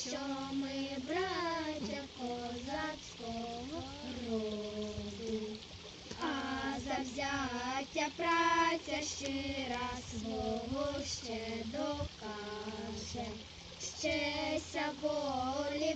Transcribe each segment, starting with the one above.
що ми браття козацького роду, а завзяття праця щира свого ще докаже, щеся волі.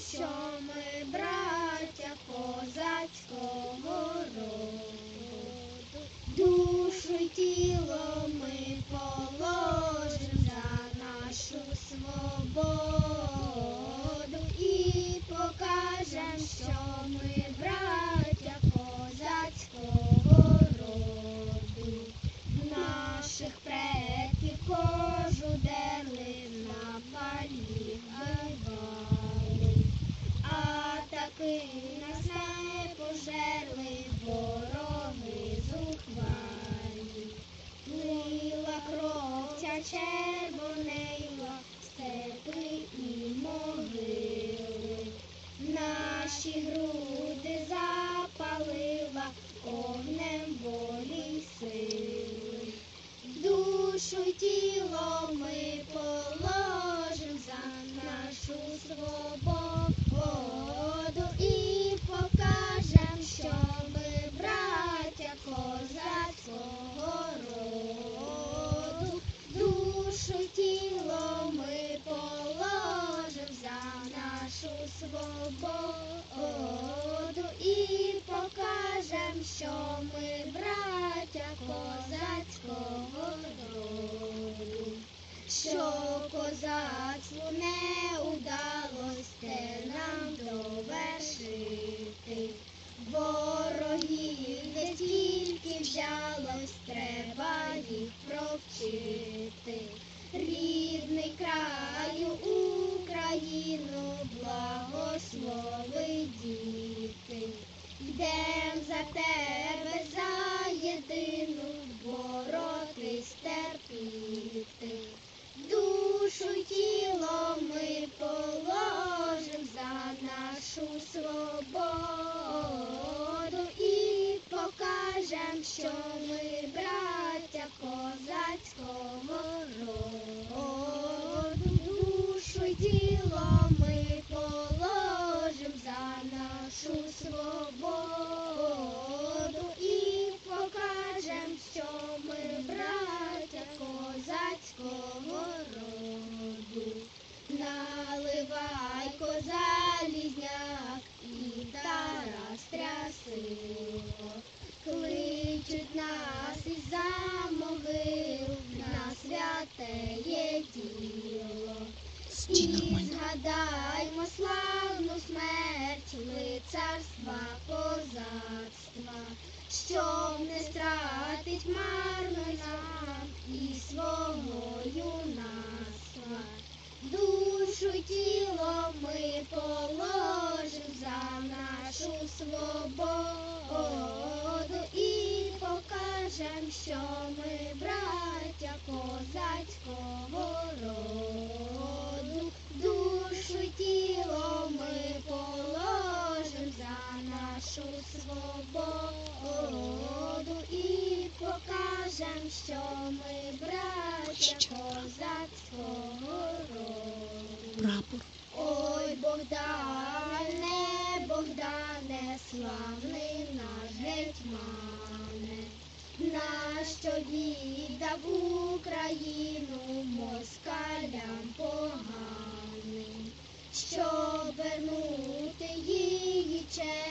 shall we. ми браття козацького роду, що козацтву не удалось те нам довершити, ворогів не тільки взялось, треба їх провчити. Рідний краю Україну благослови діти. Йде своє тіло, і згадаймо славу. Козак. Прапор. Ой, Богдане, Богдане, славний наш гетьмане, нащо віддав Україну москалям поганим, що вернути її честь.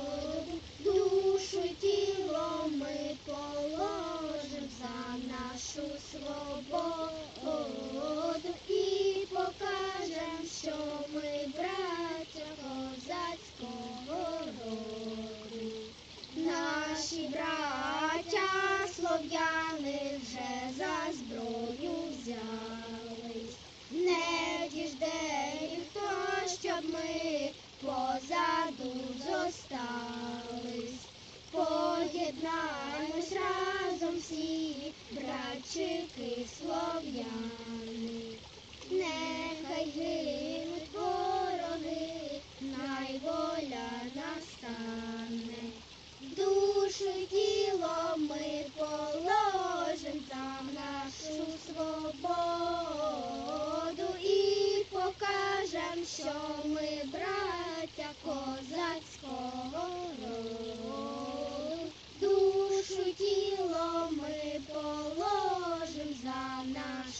всі братчики слов'яни, нехай гинуть вороги, найволя настане, душу діло ми.